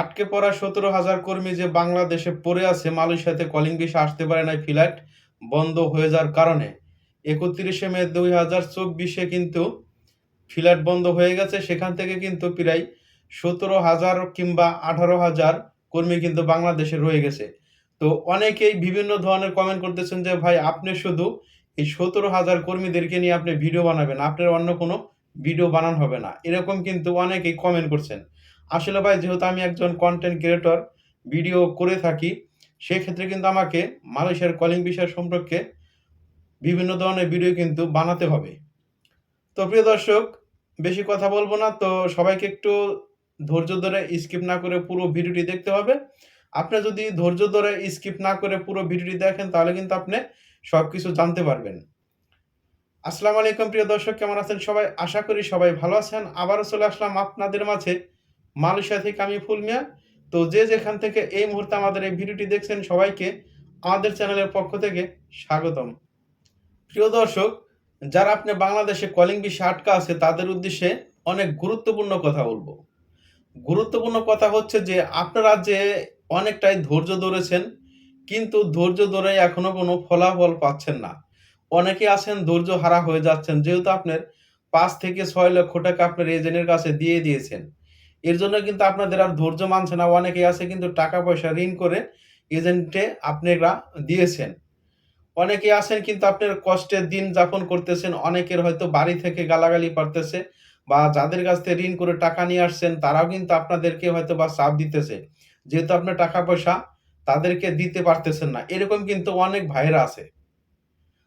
আটকে পড়া সতেরো হাজার কর্মী যে বাংলাদেশে পড়ে আছে, মালয়েশিয়াতে কলিং ভিসা আসতে পারে নাই ফ্লাইট বন্ধ হয়ে যাওয়ার কারণে। একত্রিশে মে দুই হাজার চব্বিশে কিন্তু ফ্লাইট বন্ধ হয়ে গেছে। সেখান থেকে কিন্তু প্রায় সতেরো হাজার কিংবা আঠারো হাজার কর্মী কিন্তু বাংলাদেশে রয়ে গেছে। তো অনেকেই বিভিন্ন ধরনের কমেন্ট করতেছেন যে, ভাই, আপনি শুধু এই সতেরো হাজার কর্মীদেরকে নিয়ে আপনি ভিডিও বানাবেন। আপনার অন্য কোনো ভিডিও বানানো হবে না। এরকম কিন্তু অনেকেই কমেন্ট করছেন। আসলে ভাই, যেহেতু আমি একজন কন্টেন্ট ক্রিয়েটর ভিডিও করে থাকি, সেক্ষেত্রে কিন্তু আমাকে মালয়েশিয়ার কলিং বিষয় সম্পর্কে বিভিন্ন ধরনের ভিডিও কিন্তু বানাতে হবে। তো প্রিয় দর্শক, বেশি কথা বলব না, তো সবাইকে একটু ধৈর্য ধরে স্কিপ না করে পুরো ভিডিওটি দেখতে হবে। আপনি যদি ধৈর্য ধরে স্কিপ না করে পুরো ভিডিওটি দেখেন, তাহলে কিন্তু আপনি সব কিছু জানতে পারবেন। আসসালামু আলাইকুম প্রিয় দর্শক, কেমন আছেন সবাই? আশা করি সবাই ভালো আছেন। আবারও চলে আসলাম আপনাদের মাঝে মালয়েশিয়া থেকে আমি ফুলমিয়া তো যে যেখান থেকে এই মুহূর্তে আমাদের এই ভিডিওটি দেখছেন সবাইকে আমাদের চ্যানেলের পক্ষ থেকে স্বাগতম। প্রিয় দর্শক, যারা আপনি বাংলাদেশে কলিং বিষয়ে আটকা আছে, তাদের উদ্দেশ্যে অনেক গুরুত্বপূর্ণ কথা বলব। গুরুত্বপূর্ণ কথা হচ্ছে যে, আপনারা যে অনেকটাই ধৈর্য ধরেছেন, কিন্তু ধৈর্য ধরে এখনও কোনো ফলাফল পাচ্ছেন না। অনেকে আছেন, ধৈর্য হারা হয়ে যাচ্ছেন, যেহেতু আপনার পাঁচ থেকে ছয় লক্ষ টাকা আপনার এজেন্টের কাছে দিয়ে দিয়েছেন। এর জন্য কিন্তু আপনাদের আর ধৈর্য মানছে না। অনেকে আছে কিন্তু টাকা পয়সা ঋণ করে এজেন্টে আপনারা দিয়েছেন। অনেকে আছেন কিন্তু আপনার কষ্টের দিন যাপন করতেছেন, অনেকের হয়তো বাড়ি থেকে গালাগালি পারতেছে বা যাদের কাছ থেকে ঋণ করে টাকা নিয়ে আসছেন, তারাও কিন্তু আপনাদেরকে হয়তো বা চাপ দিতেছে। যেহেতু আপনার টাকা পয়সা তাদেরকে দিতে পারতেছেন না। এরকম কিন্তু অনেক ভাইরা আছে।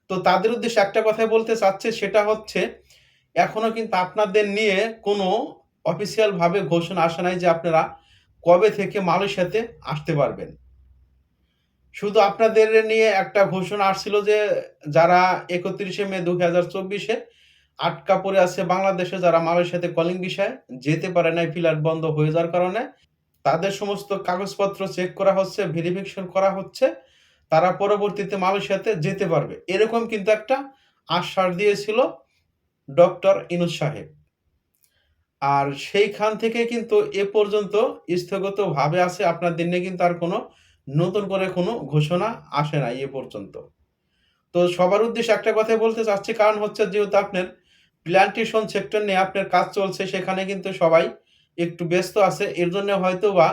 তো তাদের উদ্দেশ্যে একটা কথাই বলতে চাচ্ছে, সেটা হচ্ছে, এখনও কিন্তু আপনাদের নিয়ে কোনো অফিসিয়াল ভাবে ঘোষণা আসে নাই যে আপনারা কবে থেকে মালয়েশিয়াতে আসতে পারবেন। শুধু আপনাদের নিয়ে একটা ঘোষণা আসছিল যে যারা একত্রিশে মে দু হাজার চব্বিশে আটকা পড়ে আছে বাংলাদেশে, যারা মালয়েশিয়াতে কলিং বিষয়ে যেতে পারে নাই, ফ্লাইট বন্ধ হয়ে যাওয়ার কারণে, তাদের সমস্ত কাগজপত্র চেক করা হচ্ছে ভেরিফিকেশন করা হচ্ছে, তারা পরবর্তীতে মালয়েশিয়াতে যেতে পারবে। এরকম কিন্তু একটা আশ্বাস দিয়েছিল ডক্টর ইনুস সাহেব। আর সেইখান থেকে কিন্তু এ পর্যন্ত স্থগত ভাবে আছে। আপনাদের নিয়ে কিন্তু আর কোনো নতুন করে কোনো ঘোষণা আসে না এ পর্যন্ত। তো সবার উদ্দেশ্যে একটা কথাই বলতে চাচ্ছি, কারণ হচ্ছে যেহেতু আপনার প্ল্যান্টেশন সেক্টর নিয়ে আপনার কাজ চলছে, সেখানে কিন্তু সবাই একটু ব্যস্ত আছে। এর জন্য হয়তো বা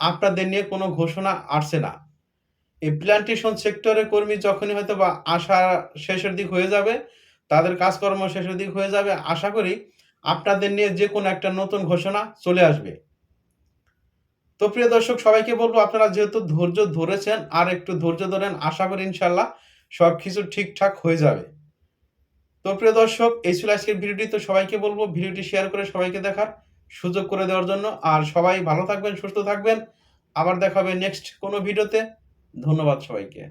আপনাদের নিয়ে কোনো ঘোষণা আসছে না। এই প্ল্যান্টেশন সেক্টরের কর্মী যখনই হয়তো বা আসা শেষের দিক হয়ে যাবে, তাদের কাজকর্ম শেষের দিক হয়ে যাবে, আশা করি আপনাদের নিয়ে যে কোনো একটা নতুন ঘোষণা চলে আসবে। তো প্রিয় দর্শক, সবাইকে বলব, আপনারা যেহেতু ধৈর্য ধরেছেন আর একটু ধৈর্য ধরেন, আশা করি ইনশাল্লাহ সব কিছু ঠিকঠাক হয়ে যাবে। তো প্রিয় দর্শক, এই ছিল আজকের ভিডিওটি। তো সবাইকে বলব, ভিডিওটি শেয়ার করে সবাইকে দেখার সুযোগ করে দেওয়ার জন্য। আর সবাই ভালো থাকবেন, সুস্থ থাকবেন। আবার দেখাবে নেক্সট কোনো ভিডিওতে। ধন্যবাদ সবাইকে।